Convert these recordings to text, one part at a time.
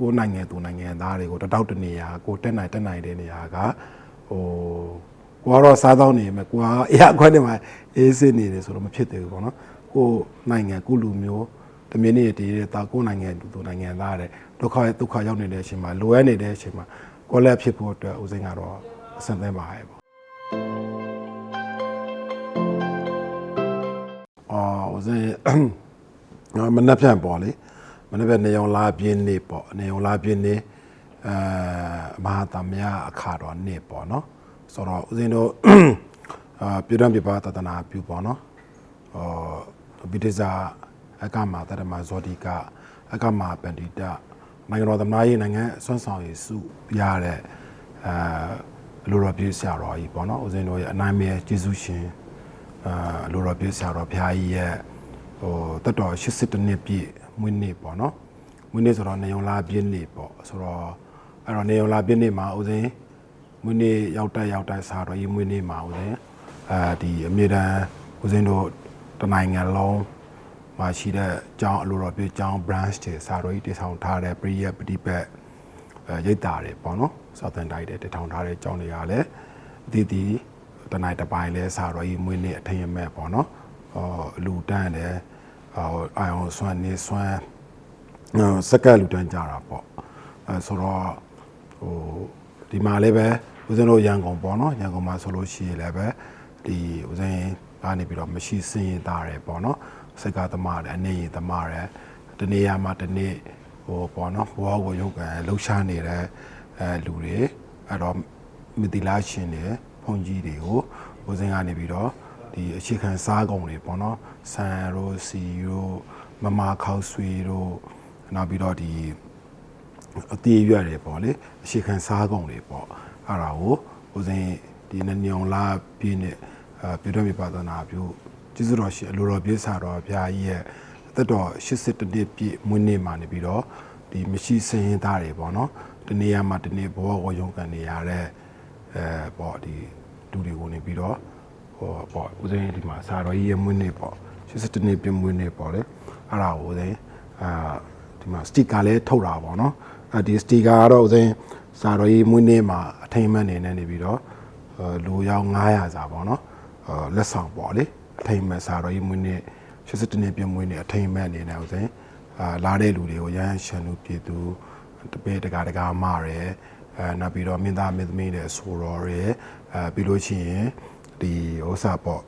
ကိုယ်နိုင်ငံသူနိုင်ငံသားတွေကိုတတောက်တနေရာကိုတက်နိုင်တက်နိုင်တဲ့နေရာကဟိုကိုကတော့စားတော့နေမယ်ကိုကအေးအခွင့်နေမှာအေးစစ်နေတယ်ဆိုတော့မဖြစ်သေးဘူးပေါ့နော်ကိုနိုင်ငံကိုလူမျိုးတမင်းနေတည်တဲ့တာကိုနိုင်ငံသူသူနိုင်ငံသားတဲ့ဒုက္ခဒုက္ခရောက်နေတဲ့အချိန်မှာလိုအပ်နေတဲ့အချိန်မှာကိုလည်းဖြစ်ဖို့အတွက်ဦးစိန်ကတော့အဆင်သင့်ပါရဲ့ပေါ့အော်ဦးစိန်မနှက်ဖြန့်ပေါ့လေ မနှက်ဖြန့်နေအောင်လာပြင်းနေပေါ့နေအောင်လာပြင်းနေအဲမဟာသမယအခါတော်နေပေါ့နော်ဆိုတော့ဦးဇင်းတို့အာပြည်တော်ပြပါတတနာပြုပေါ့နော်ဟောဗိတိဇာအကမာတရမဇောတိကအကမာပန္တိတနိုင်ငံတော်သမ္မတရေးနိုင်ငံဆွမ်းဆောင်ရည်စုရတဲ့အဲလူတော်ပြည့်ဆရာတော်ကြီးပေါ့နော်ဦးဇင်းတို့ရဲ့အနိုင်မဲကျေးဇူးရှင်အာလူတော်ပြည့်ဆရာတော်ဘုရားကြီးရဲ့ဟိုတက်တော်82နှစ်ပြည့် မွေးနေ့ပေါ့နော်မွေးနေ့ဆိုတော့နေုံလာပြည့်နေ့ပေါ့ဆိုတော့အဲ့တော့နေုံလာပြည့်နေ့မှာဦးစင်းမွေးနေ့ရောက်တက်ရောက်တက်စားတော့ဒီမွေးနေ့မှာဦးစင်းအဲဒီအမြဲတမ်းဦးစင်းတို့တနိုင်ငံလုံးမှာရှိတဲ့ကျောင်းအလိုတော်ပြည့်ကျောင်း branch တွေစားတော့ဒီတည်ဆောင်ထားတဲ့ပရိယပฏิပတ်အဲရိတ်တာတွေပေါ့နော်စောက်တန်တိုက်တဲ့တည်ထောင်ထားတဲ့ကျောင်းတွေကလည်းအတီးတီးတနိုင်တစ်ပိုင်းလဲစားတော့ဒီမွေးနေ့အထင်ရမဲ့ပေါ့နော်ဟောလူတန်းတယ် ဟိုအိုင်အောင်ဆွမ်းနေဆွမ်းစက်ကလူတန်းကြတာပေါ့အဲဆိုတော့ဟိုဒီမှာလည်းပဲဦးဇင်းတို့ရန်ကုန်ပေါ့နော်ရန်ကုန်မှာဆိုလို့ရှိရင်လည်းပဲဒီဦးဇင်းကနေပြီးတော့မရှိစင်ရင်သားတယ်ပေါ့နော်စက်ကသမားတယ်အနေရသမားတယ်တနေရာမှာတနေ့ဟိုပေါ့နော်ဘဝကိုရုပ်ကံလှူရှားနေတဲ့အဲလူတွေအဲ့တော့မတိလားရှင်တွေဘုန်းကြီးတွေကိုဦးဇင်းကနေပြီးတော့ ဒီအခြေခံစားကုန်တွေပေါ့နော်ဆန်ရိုစီရိုမမခောက်ဆွေတို့နောက်ပြီးတော့ဒီအသေးရွက်တွေပေါ့လေအခြေခံစားကုန်တွေပေါ့အဲ့ဒါကိုဦးစင်းဒီနညောင်လာပြည့်နဲ့အာပြည်တော်မြေပါဒနာပြုကျေးဇူးတော်ရှင်အလိုတော်ပြည့်စာတော်ဘုရားကြီးရဲ့အသက်တော်82နှစ်ပြည့်မွေးနေ့မှာနေပြီးတော့ဒီမရှိစင်ရင်သားတွေပေါ့နော်တနေရာမှာတနေဘဝကိုရုန်းကန်နေရတဲ့အဲပေါ့ဒီလူတွေကိုနေပြီးတော့ ဟိုပေါ့ဦးစင်းဒီမှာစာတော်ကြီးရဲ့မွေးနေ့ပေါ့82နှစ်ပြည့်မွေးနေ့ပေါ့လေအဲ့ဒါကိုဦးစင်းအာဒီမှာစတိကာလည်းထုတ်တာပေါ့နော်အဲ့ဒီစတိကာကတော့ဦးစင်းစာတော်ကြီးမွေးနေ့မှာအထိမ်းအမှတ်နေနေနေပြီးတော့အာလူရောက်900စာပေါ့နော်အာလက်ဆောင်ပေါ့လေအထိမ်းအမှတ်စာတော်ကြီးမွေးနေ့82နှစ်ပြည့်မွေးနေ့အထိမ်းအမှတ်နေနေဦးစင်းအာလာတဲ့လူတွေကိုရဟန်းရှန်လူပြည်သူတပည့်တကာတကာမရဲအဲနောက်ပြီးတော့မင်းသားမင်းသမီးတွေဆိုတော်ရဲအဲပြီးလို့ရှိရင် ဒီဥစ္စာပေါ့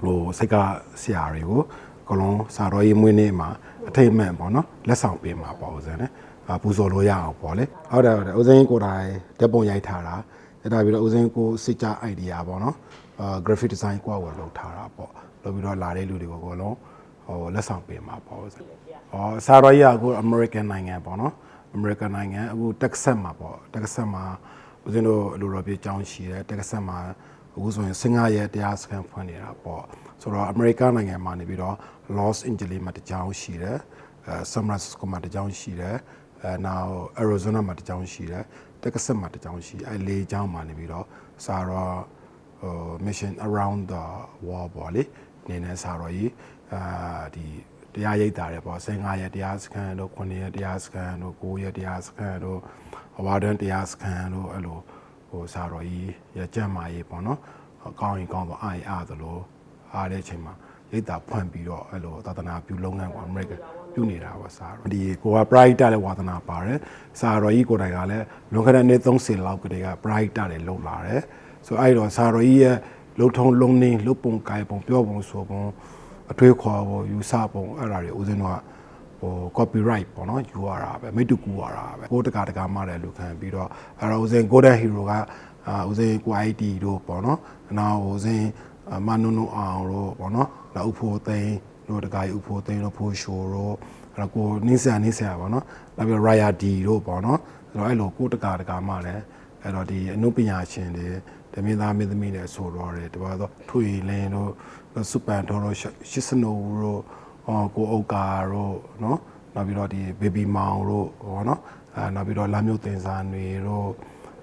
ဟိုစိတ်ကဆရာတွေကိုအကလုံးစာတော်ရေးမွေးနေ့မှာအထိတ်မှန်ပေါ့နော်လက်ဆောင်ပေးမှာပေါ့ဦးဇင်းနဲ့အာပူဇော်လို့ရအောင်ပေါ့လေဟုတ်တယ်ဟုတ်တယ်ဦးဇင်းကိုယ်တိုင်တက်ပုံရိုက်ထားတာအဲ့ဒါပြီးတော့ဦးဇင်းကိုစိတ်ကြ idea ပေါ့နော်အာ graphic design ကိုဝယ်လုပ်ထားတာပေါ့လုပ်ပြီးတော့လာတဲ့လူတွေကိုအကလုံးဟိုလက်ဆောင်ပေးမှာပေါ့ဦးဇင်းဩစာတော်ရေးကအခု American နိုင်ငံပေါ့နော် American နိုင်ငံအခု Texas မှာပေါ့ Texas မှာဦးဇင်းတို့လူတော်ပြေးကျောင်းရှိတယ် Texas မှာ အခုဆိုရင်စင်ကာရဲ့တရားစခန်းဖွင့်နေတာပေါ့ဆိုတော့အမေရိကန်နိုင်ငံမှာနေပြီးတော့ Los Angeles မှာတကြောင်ရှိတယ်အဲ San Francisco မှာတကြောင်ရှိတယ်အဲနောက် Arizona မှာတကြောင်ရှိတယ် Texas မှာတကြောင်ရှိအဲလေးကြောင်မှာနေပြီးတော့စာတော့ဟို mission around the world ပေါ့လေနေနေစာတော့ကြီးအာဒီတရားရိပ်တာတယ်ပေါ့15ရက်တရားစခန်းတို့9ရက်တရားစခန်းတို့9ရက်တရားစခန်းတို့အဝါဒန်တရားစခန်းတို့အဲ့လို ဟိုစာတော်ကြီးရကြမ်းမာရေးပေါ့နော်အကောင်းရင်ကောင်းတော့အာရင်အားသလိုအားတဲ့အချိန်မှာရိတ်တာဖွင့်ပြီးတော့အဲ့လိုသာသနာပြုလုပ်ငန်းကအမေရိကန်ပြုနေတာပါစာတော်ဒီကိုက bright တဲ့ဝါသနာပါတယ်စာတော်ကြီးကိုယ်တိုင်ကလည်းလွန်ခဲ့တဲ့နှစ်30လောက်ကတည်းက bright တဲ့လှုပ်လာတယ်ဆိုအဲ့တော့စာတော်ကြီးရဲ့လှုပ်ထုံလုံးနေလှုပ်ပုံကိုင်ပုံပြောပုံဆိုပုံအထွေးခေါ်ပုံယူဆပုံအဲ့ဒါတွေဦးဇင်းတို့က ဟို copyright ပေါ့နော်ယူရတာပဲမိတူကူရတာပဲကိုတကာတကာမှလည်းလူခံပြီးတော့အဲ့တော့ဦးစင် golden hero ကအာဦးစင် quality တို့ပေါ့နော်နောက်ဦးစင်မနုနုအောင်တို့ပေါ့နော်နောက်ဥဖိုးသိန်းတို့တကာကြီးဥဖိုးသိန်းတို့ဖိုးရှိုတို့အဲ့တော့ကိုနင်းဆရာနင်းဆရာပေါ့နော်နောက်ပြီး raya d တို့ပေါ့နော်အဲ့တော့အဲ့လိုကိုတကာတကာမှလည်းအဲ့တော့ဒီအနုပညာရှင်တွေတမင်းသားမင်းသမီးတွေဆိုတော့တယ်တပါတော့ထွေလင်းတို့စူပန်တော်တို့ရှစ်စနိုတို့ အော်ကိုအုတ်ကာတို့နော်နောက်ပြီးတော့ဒီ baby မောင်တို့ဟောနော်အဲနောက်ပြီးတော့လာမျိုးတင်စာနေတို့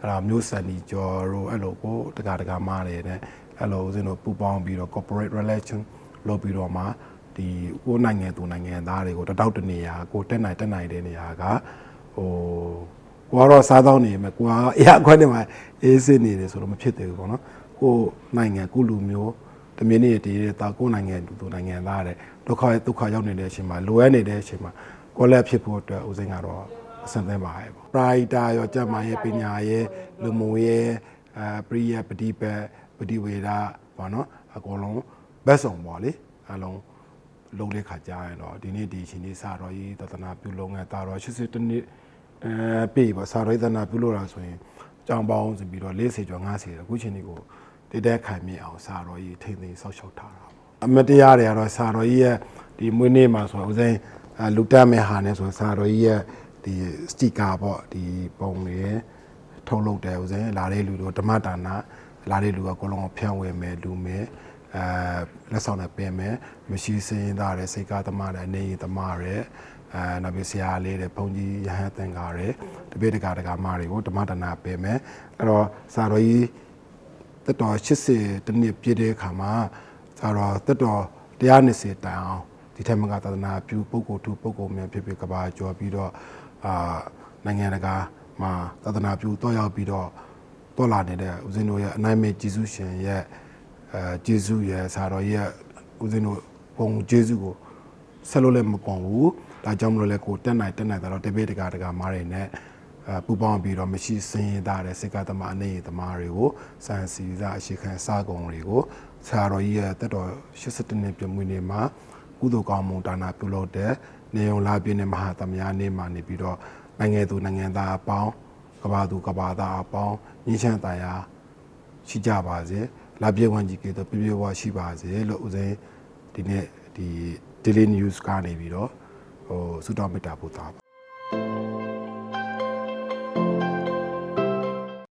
အဲ့ဒါမျိုးစံဒီကျော်တို့အဲ့လိုကိုတကာတကာမားတယ်တဲ့အဲ့လိုဦးဇင်းတို့ပူပေါင်းပြီးတော့ corporate relation လုပ်ပြီးတော့မှဒီကိုနိုင်ငံသူနိုင်ငံသားတွေကိုတတောက်တနေရာကိုတက်နိုင်တက်နိုင်တဲ့နေရာကဟိုကိုကတော့စားသောက်နေမယ်ကိုကအရာခွက်နေမှာအေးစစ်နေတယ်ဆိုတော့မဖြစ်သေးဘူးပေါ့နော်ကိုနိုင်ငံကိုလူမျိုးတမင်းနေတည်းတောက်ကိုနိုင်ငံသူနိုင်ငံသားတဲ့ ဒုက္ခဒုက္ခရောက်နေတဲ့အချိန်မှာလိုအပ်နေတဲ့အချိန်မှာကိုလည်းဖြစ်ဖို့အတွက်ဦးစိန်ကတော့အဆင်သင့်ပါရဲ့ပေါ့ပရိုက်တာရောကြက်မာရဲ့ပညာရဲ့လူမှုရဲ့အဲပရိယပฏิပတ်ပฏิဝေဒပေါ့နော်အကုန်လုံးဘက်ဆောင်ပေါ့လေအလုံးလုံးတဲ့ခါကြာရင်တော့ဒီနေ့ဒီရှင်ဒီစာတော်ကြီးသဒ္ဒနာပြုလုံးငယ်တာတော်80တနှစ်အဲပြေပါစာတော်ကြီးသဒ္ဒနာပြုလို့တာဆိုရင်ကြောင်ပေါင်းဆိုပြီးတော့40ကျော်50အခုချိန်ဒီကိုတည်တဲ့ခံမြင်အောင်စာတော်ကြီးထိမ့်သိမ်းဆောက်ရှောက်ထားတာပေါ့ အမတရားတွေကတော့စာတော်ကြီးရဲ့ဒီမွေးနေ့မှာဆိုတော့ဦးစိမ်းအဲလူတက်မဲ့ဟာနဲ့ဆိုစာတော်ကြီးရဲ့ဒီစတီကာပေါ့ဒီပုံတွေထုတ်လုပ်တယ်ဦးစိမ်းလာတဲ့လူတို့ဓမ္မဒါနလာတဲ့လူကကိုလုံးကိုဖြန့်ဝေမယ်လူမယ်အဲလက်ဆောင်နဲ့ပြင်မယ်မရှိစင်းသားတဲ့စိတ်ကားသမားတဲ့နေရင်သမားတဲ့အဲနောက်ပြီးဆရာလေးတဲ့ဘုန်းကြီးရဟန်းသင်္ကားတဲ့တပိတကာတကာမတွေကိုဓမ္မဒနာပြင်မယ်အဲ့တော့စာတော်ကြီးတက်တော်80တနည်းပြည့်တဲ့အခါမှာ စာတော်တက်တော်တရားနှစ်စီတိုင်အောင်ဒီထက်မကသာသနာပြုပုဂ္ဂိုလ်သူပုဂ္ဂိုလ်များဖြစ်ဖြစ်ကဘာကျော်ပြီးတော့အာနိုင်ငံတကာမှာသာသနာပြုတော့ရောက်ပြီးတော့တော်လာနေတဲ့ဦးဇင်းတို့ရဲ့အနိုင်မဲ့ဂျေစုရှင်ရဲ့အဲဂျေစုရဲ့ဆာတော်ရဲ့ဦးဇင်းတို့ဘုံဂျေစုကိုဆက်လို့လည်းမကွန်ဘူးဒါကြောင့်မလို့လည်းကိုတက်နိုင်တက်နိုင်တော့တပိတကာတကာမားတွေနဲ့အဲပူပေါင်းပြီးတော့မရှိစင်းရသားတဲ့စိတ်ကသမားအနေသမားတွေကိုစံစီစားအရှိခံစားကုန်တွေကို ဆာတော်ကြီးရဲ့တက်တော်82နှစ်ပြည့်မွေးနေ့မှာကုသိုလ်ကောင်းမှုဒါနာပြုလုပ်တဲ့နေုံလာပြည့်နဲ့မဟာသမယနေ့မှာနေပြီးတော့နိုင်ငံသူနိုင်ငံသားအပေါင်းကဘာသူကဘာသားအပေါင်းညီချမ်းတရားရှိကြပါစေလာပြေဝန်ကြီးကတော့ပြပြဝရှိပါစေလို့ဦးစိမ်းဒီနေ့ဒီ daily news ကနေပြီးတော့ဟိုစုတော်မေတ္တာပို့တာပါ